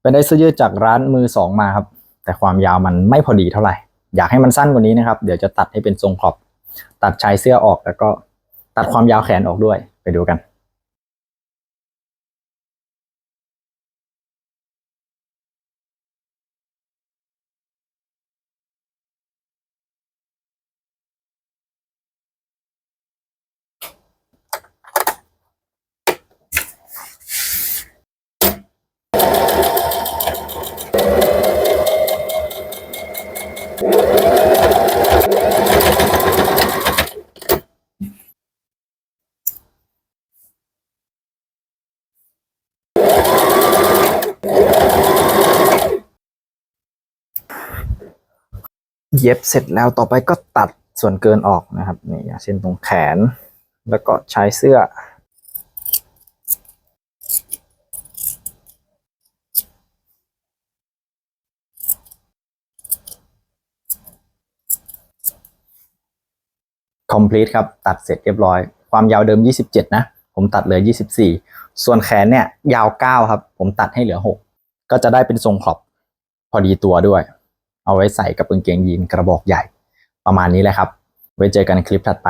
เป็นได้เสื้อยืดจากร้านมือสองมาครับ แต่ความยาวมันไม่พอดีเท่าไหร่ อยากให้มันสั้นกว่านี้นะครับ เดี๋ยวจะตัดให้เป็นทรงขอบ ตัดชายเสื้อออกแล้วก็ตัดความยาวแขนออกด้วยไปดูกัน เย็บเสร็จแล้วต่อไปก็ตัดส่วนเกินออกนะครับนี่อย่างเช่นตรงแขน แล้วก็ใชายเสื้อ complete ครับ ตัดเสร็จเรียบร้อย ความยาวเดิม 27 นะ ผมตัดเหลือ 24 ส่วนแขนเนี่ยยาว 9 ครับ ผมตัดให้เหลือ 6 ก็จะได้เป็นทรงขอบพอดีตัวด้วย เอาไว้ใส่กับกางเกงยีนกระบอกใหญ่ ประมาณนี้แหละครับ ไว้เจอกันคลิปถัดไป